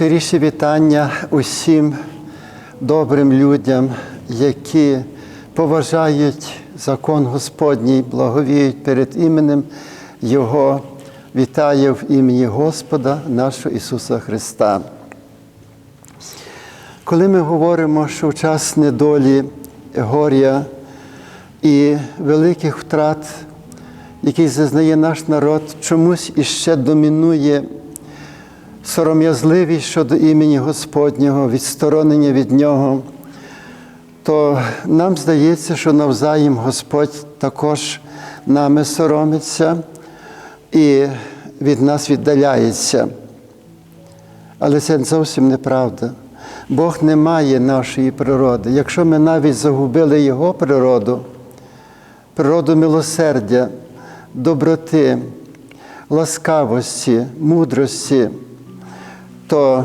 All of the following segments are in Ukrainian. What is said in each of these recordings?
Найщиріші вітання усім добрим людям, які поважають закон Господній, благовіють перед іменем Його. Вітаю в імені Господа нашого Ісуса Христа. Коли ми говоримо, що в час недолі, горя і великих втрат, які зазнає наш народ, чомусь іще домінує сором'язливість щодо імені Господнього, відсторонення від Нього, то нам здається, що навзаєм Господь також нами соромиться і від нас віддаляється. Але це зовсім неправда. Бог не має нашої природи. Якщо ми навіть загубили Його природу, природу милосердя, доброти, ласкавості, мудрості, то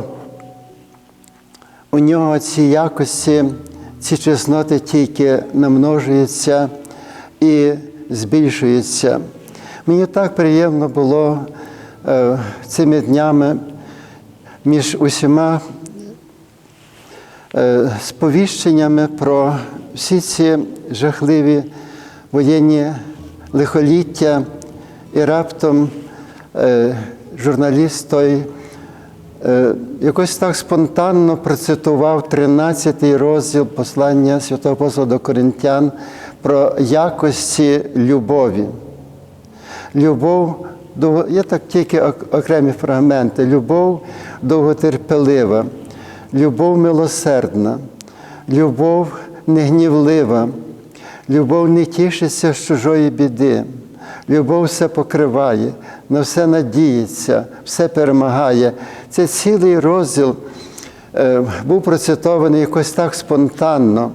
у нього ці якості, ці чесноти тільки намножуються і збільшуються. Мені так приємно було е, цими днями між усіма е, сповіщеннями про всі ці жахливі воєнні лихоліття, і раптом е, журналіст той якось так спонтанно процитував 13 розділ послання святого апостола до Коринтян про якості любові. Любов, є так тільки окремі фрагменти. Любов довготерпелива, любов милосердна, любов негнівлива, любов не тішиться з чужої біди. Любов все покриває, на все надіється, все перемагає. Це цілий розділ е, був процитований якось так спонтанно.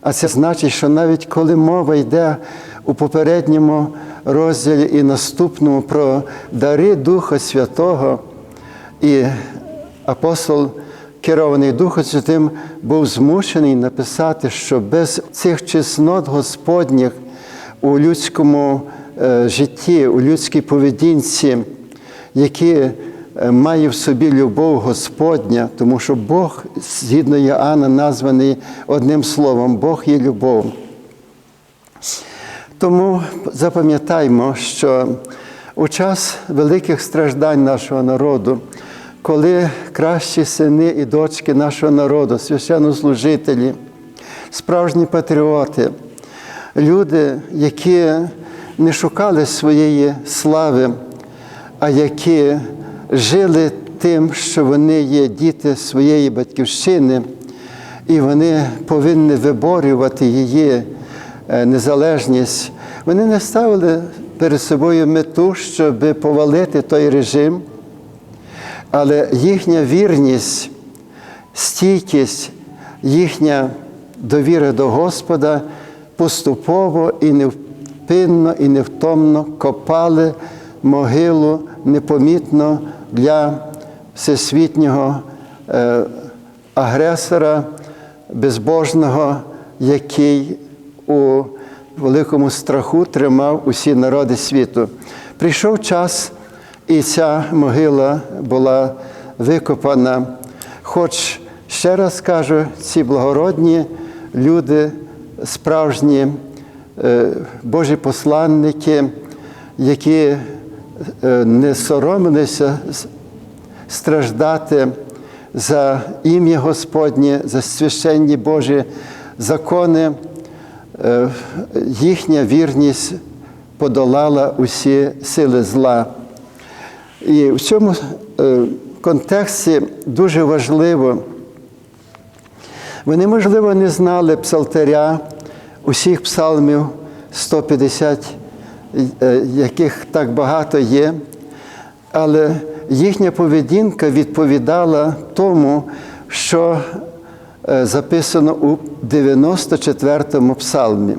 А це значить, що навіть коли мова йде у попередньому розділі і наступному про дари Духа Святого, і апостол, керований Духом Святим, був змушений написати, що без цих чеснот Господніх у людському е, житті, у людській поведінці, які має в собі любов Господня, тому що Бог, згідно Іоанна, названий одним словом, Бог є любов. Тому запам'ятаймо, що у час великих страждань нашого народу, коли кращі сини і дочки нашого народу, священнослужителі, справжні патріоти, люди, які не шукали своєї слави, а які жили тим, що вони є діти своєї батьківщини, і вони повинні виборювати її незалежність. Вони не ставили перед собою мету, щоб повалити той режим, але їхня вірність, стійкість, їхня довіра до Господа поступово і невпинно, і невтомно копали могилу непомітно для всесвітнього е, агресора безбожного, який у великому страху тримав усі народи світу. Прийшов час, і ця могила була викопана. Хоч, ще раз кажу, ці благородні люди, справжні е, Божі посланники, які не соромилися страждати за ім'я Господнє, за священні Божі закони, їхня вірність подолала усі сили зла. І в цьому контексті дуже важливо, вони, можливо, не знали псалтаря усіх псалмів 150 яких так багато є, але їхня поведінка відповідала тому, що записано у 94-му псалмі.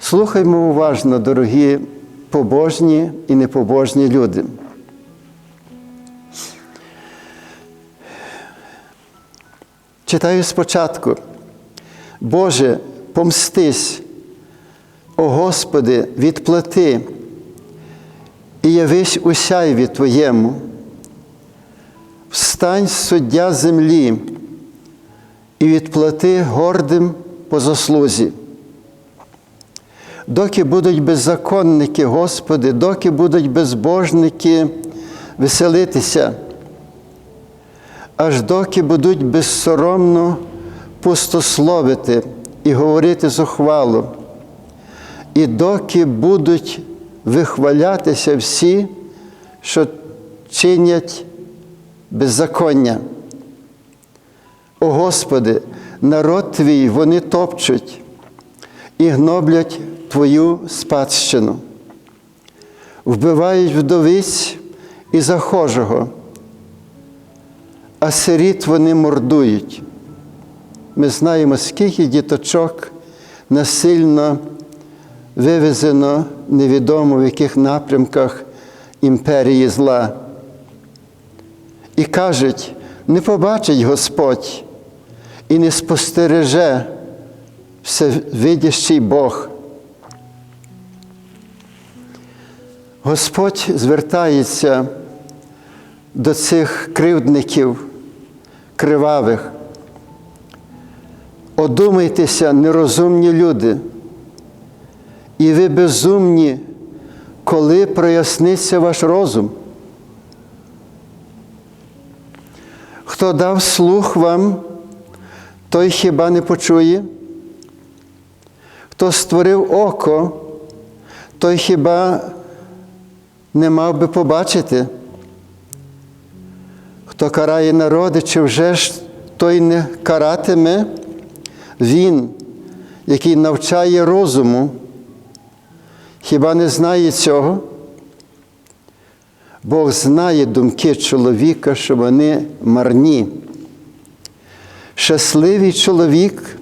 Слухаймо уважно, дорогі побожні і непобожні люди. Читаю спочатку. Боже, помстись О Господи, відплати і явись у сяйві Твоєму, стань суддя землі і відплати гордим по заслузі. Доки будуть беззаконники, Господи, доки будуть безбожники веселитися, аж доки будуть безсоромно пустословити і говорити зухвало, і доки будуть вихвалятися всі, що чинять беззаконня. О Господи, народ Твій вони топчуть і гноблять Твою спадщину, вбивають вдовиць і захожого, а сиріт вони мордують. Ми знаємо, скільки діточок насильно вивезено невідомо в яких напрямках імперії зла. І кажуть, не побачить Господь і не спостереже всевидящий Бог. Господь звертається до цих кривдників кривавих. Одумайтеся, нерозумні люди, і ви безумні, коли проясниться ваш розум. Хто дав слух вам, той хіба не почує? Хто створив око, той хіба не мав би побачити? Хто карає народи, чи вже ж той не каратиме? Він, який навчає розуму, хіба не знає цього? Бог знає думки чоловіка, що вони марні. Щасливий чоловік,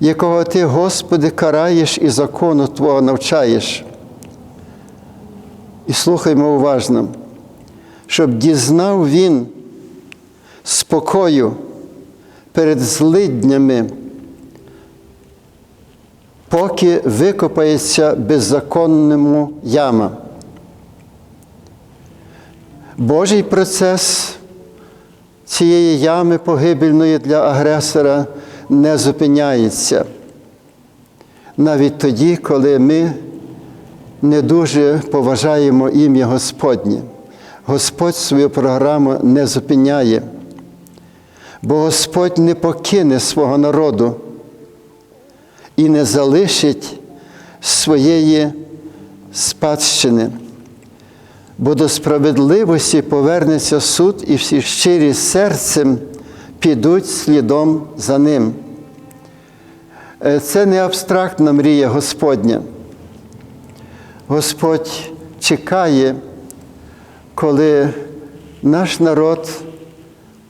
якого ти, Господи, караєш і закону Твого навчаєш. І слухаймо уважно, щоб дізнав він спокою перед злиднями, поки викопається беззаконному яма. Божий процес цієї ями погибельної для агресора не зупиняється. Навіть тоді, коли ми не дуже поважаємо ім'я Господнє. Господь свою програму не зупиняє, бо Господь не покине свого народу і не залишить своєї спадщини бо до справедливості повернеться суд, і всі щирі серцем підуть слідом за ним. Це не абстрактна мрія Господня. Господь чекає, коли наш народ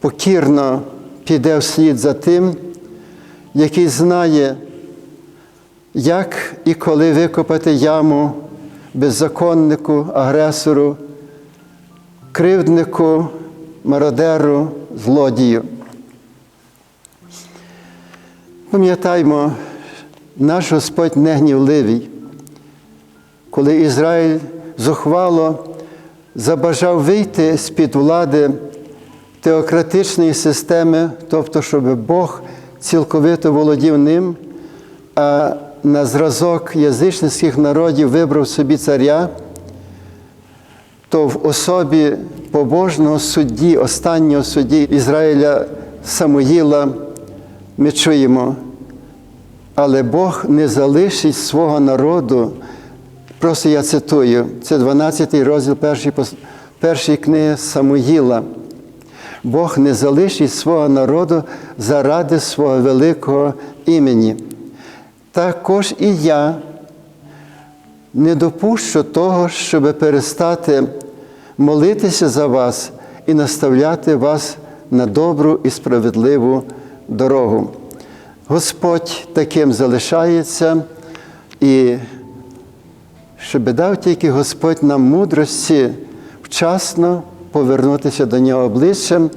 покірно піде вслід за тим, який знає, як і коли викопати яму беззаконнику, агресору, кривднику, мародеру, злодію. Пам'ятаймо, наш Господь не гнівливий, коли Ізраїль зухвало забажав вийти з-під влади теократичної системи, тобто, щоб Бог цілковито володів ним, а на зразок язичницьких народів вибрав собі царя, то в особі побожного судді, останнього судді Ізраїля Самуїла ми чуємо, але Бог не залишить свого народу. Просто я цитую, це 12 розділ першої, першої книги Самуїла. Бог не залишить свого народу заради свого великого імені. Також і я не допущу того, щоб перестати молитися за вас і наставляти вас на добру і справедливу дорогу. Господь таким залишається, і щоб дав тільки Господь нам мудрості вчасно повернутися до нього обличчям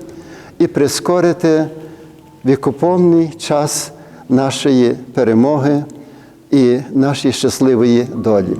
і прискорити вікоповний час нашої перемоги і нашої щасливої долі.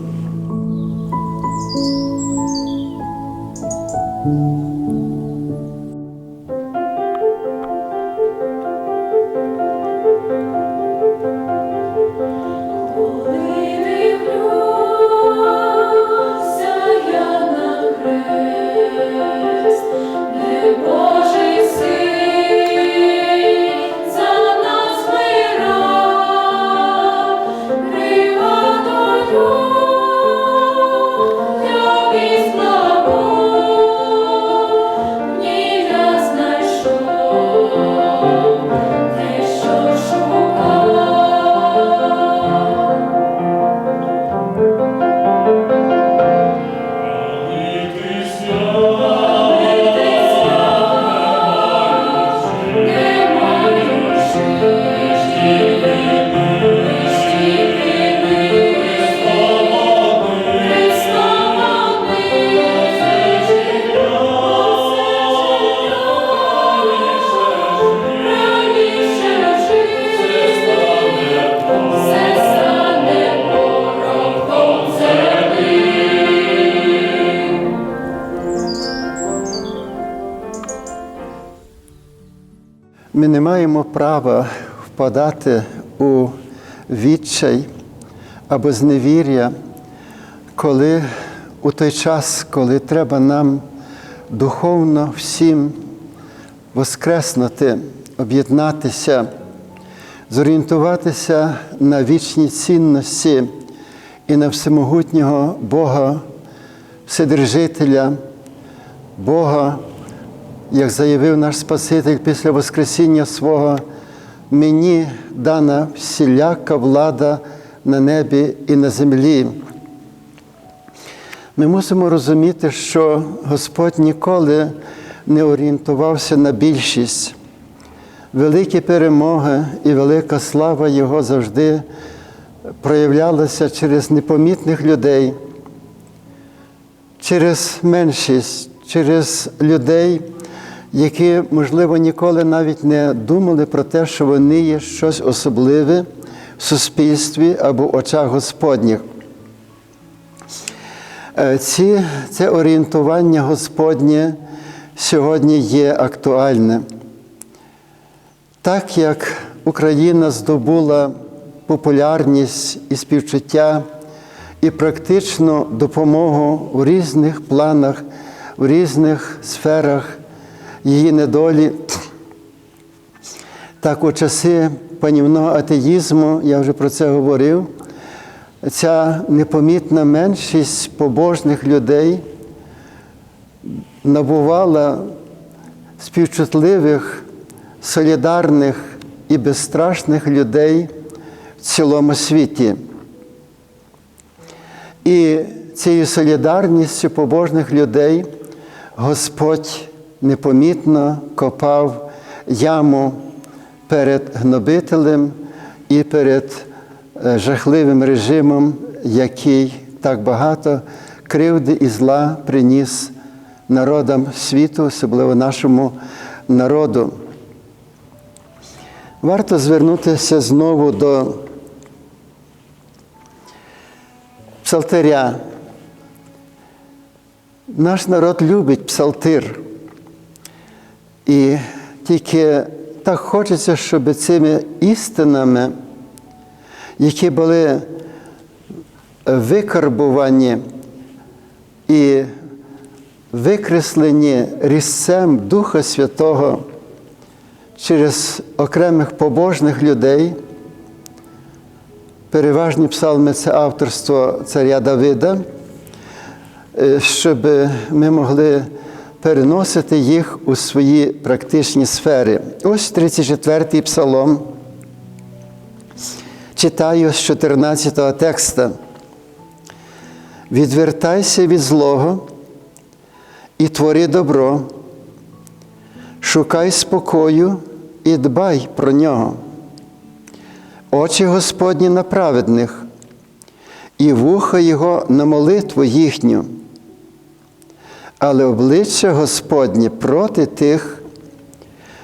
Ми не маємо права впадати у відчай або зневір'я, коли у той час, коли треба нам духовно всім воскреснути, об'єднатися, зорієнтуватися на вічні цінності і на всемогутнього Бога, Вседержителя, Бога, як заявив наш Спаситель після Воскресіння свого, мені дана всіляка влада на небі і на землі. Ми мусимо розуміти, що Господь ніколи не орієнтувався на більшість. Великі перемоги і велика слава Його завжди проявлялася через непомітних людей, через меншість, через людей, які, можливо, ніколи навіть не думали про те, що вони є щось особливе в суспільстві або в очах Господніх. Е, Ці, Це орієнтування Господнє сьогодні є актуальне. Так як Україна здобула популярність і співчуття і практичну допомогу у різних планах, в різних сферах її недолі, так у часи панівного атеїзму, я вже про це говорив, ця непомітна меншість побожних людей набувала співчутливих, солідарних і безстрашних людей в цілому світі. І цією солідарністю побожних людей Господь непомітно копав яму перед гнобителем і перед е, жахливим режимом, який так багато кривди і зла приніс народам світу, особливо нашому народу. Варто звернутися знову до псалтиря. Наш народ любить псалтир. І тільки так хочеться, щоб цими істинами, які були викарбувані і викреслені різцем Духа Святого через окремих побожних людей. Переважні псалми це авторство царя Давида, е, щоб ми могли переносити їх у свої практичні сфери. Ось 34-й псалом. Читаю з 14 текста. Відвертайся від злого і твори добро, шукай спокою і дбай про нього. Очі Господні на праведних, і вуха Його на молитву їхню, але обличчя Господнє проти тих,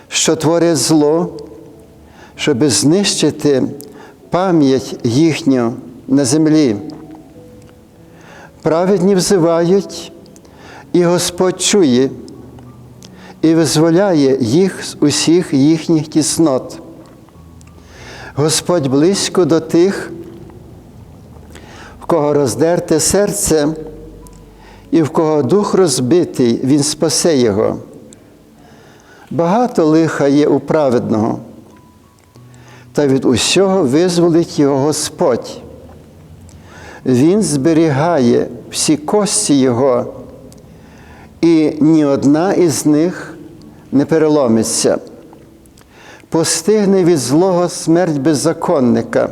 що творять зло, щоб знищити пам'ять їхню на землі. Праведні взивають, і Господь чує і визволяє їх з усіх їхніх тіснот. Господь близько до тих, в кого роздерте серце, і в кого дух розбитий, Він спасе його. Багато лиха є у праведного, та від усього визволить його Господь. Він зберігає всі кості Його, і ні одна із них не переломиться. Постигне від злого смерть беззаконника,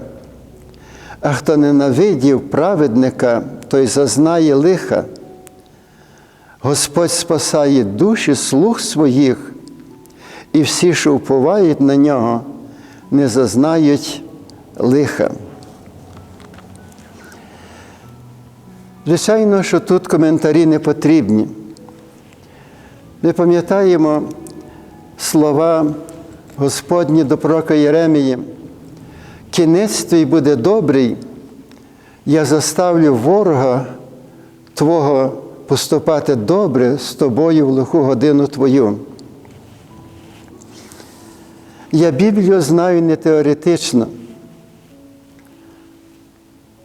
а хто ненавидів праведника, той зазнає лиха. Господь спасає душі слуг своїх, і всі, що вповають на нього, не зазнають лиха. Звичайно, що тут коментарі не потрібні. Ми пам'ятаємо слова Господні до пророка Єремії. Кінець твій буде добрий, я заставлю ворога Твого поступати добре з тобою в лиху годину твою. Я Біблію знаю не теоретично.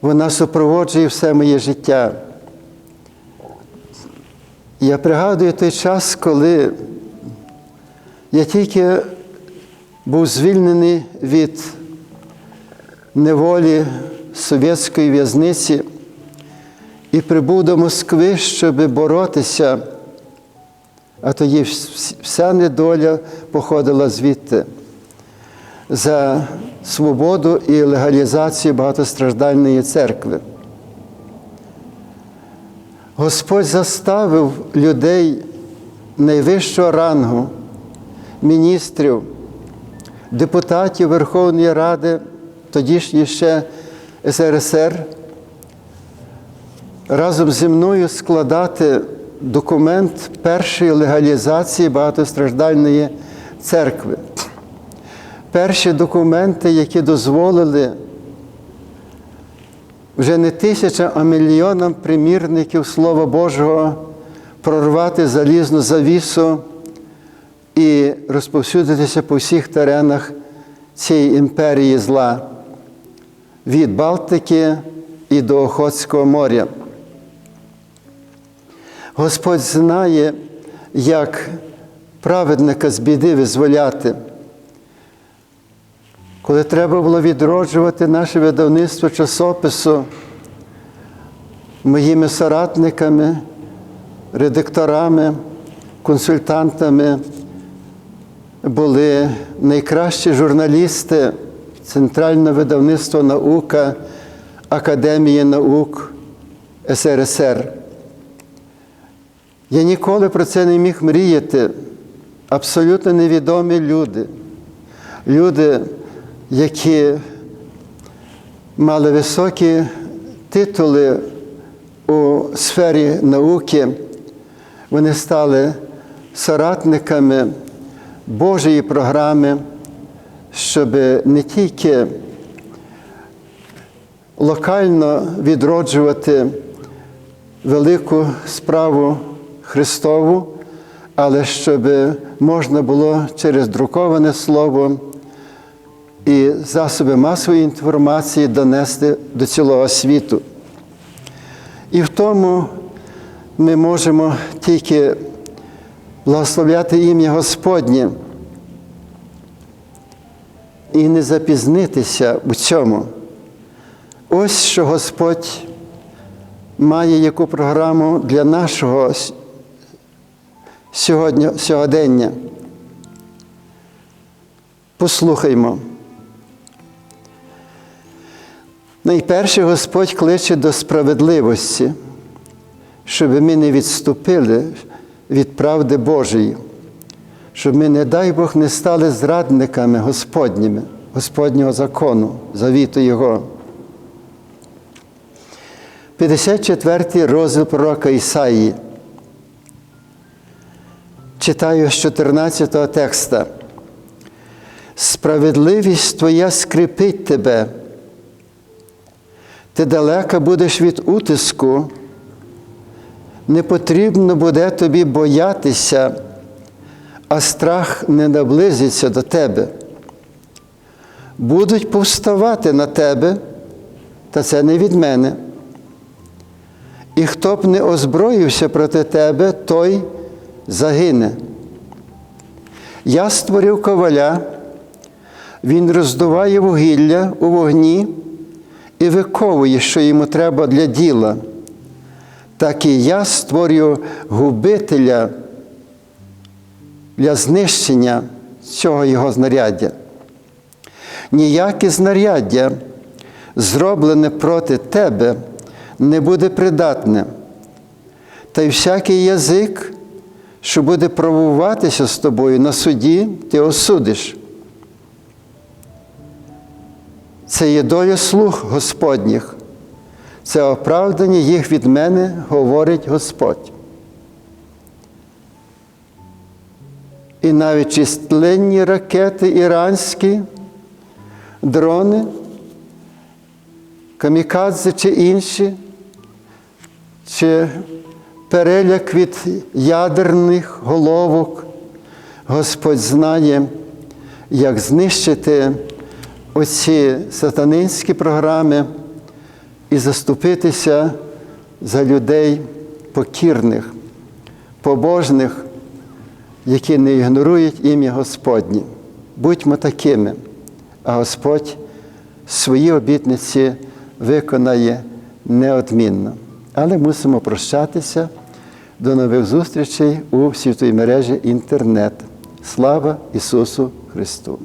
Вона супроводжує все моє життя. Я пригадую той час, коли я тільки був звільнений від неволі совєтської в'язниці і прибув до Москви, щоб боротися, а тоді вся недоля походила звідти за свободу і легалізацію багатостраждальної церкви. Господь заставив людей найвищого рангу, міністрів, депутатів Верховної Ради, тодішньої ще СРСР, разом зі мною складати документ першої легалізації багатостраждальної церкви. Перші документи, які дозволили вже не тисячам, а мільйонам примірників Слова Божого прорвати залізну завісу і розповсюдитися по всіх теренах цієї імперії зла від Балтики і до Охотського моря. Господь знає, як праведника з біди визволяти. Коли треба було відроджувати наше видавництво часопису моїми соратниками, редакторами, консультантами, були найкращі журналісти Центральне видавництво наука Академії наук СРСР. Я ніколи про це не міг мріяти. Абсолютно невідомі люди. Люди, які мали високі титули у сфері науки, вони стали соратниками Божої програми, щоб не тільки локально відроджувати велику справу Христову, але щоб можна було через друковане слово і засоби масової інформації донести до цілого світу. І в тому ми можемо тільки благословляти ім'я Господнє і не запізнитися у цьому. Ось що Господь має яку програму для нашого сьогодні, сьогодення. Послухаймо. Найперше Господь кличе до справедливості, щоб ми не відступили від правди Божої, щоб ми, не дай Бог, не стали зрадниками Господніми, Господнього закону, завіту Його. 54 розділ пророка Ісаї. Читаю з 14 текста. Справедливість Твоя скріпить тебе. Ти далеко будеш від утиску, не потрібно буде тобі боятися, а страх не наблизиться до тебе. Будуть повставати на тебе, та це не від мене. І хто б не озброївся проти тебе, той загине. Я створив коваля, він роздуває вугілля у вогні і виковує, що йому треба для діла. Так і я створюю губителя для знищення цього його знаряддя. Ніяке знаряддя, зроблене проти тебе, не буде придатне, та й всякий язик, що буде пробуватися з тобою на суді, ти осудиш. Це є доля слуг Господніх, це оправдання їх від мене, говорить Господь. І навіть численні ракети іранські, дрони, камікадзе чи інші, чи переляк від ядерних головок, Господь знає, як знищити оці сатанинські програми і заступитися за людей покірних, побожних, які не ігнорують ім'я Господнє. Будьмо такими, а Господь свої обітниці виконає неодмінно. Але мусимо прощатися. До нових зустрічей у світовій мережі інтернет. Слава Ісусу Христу!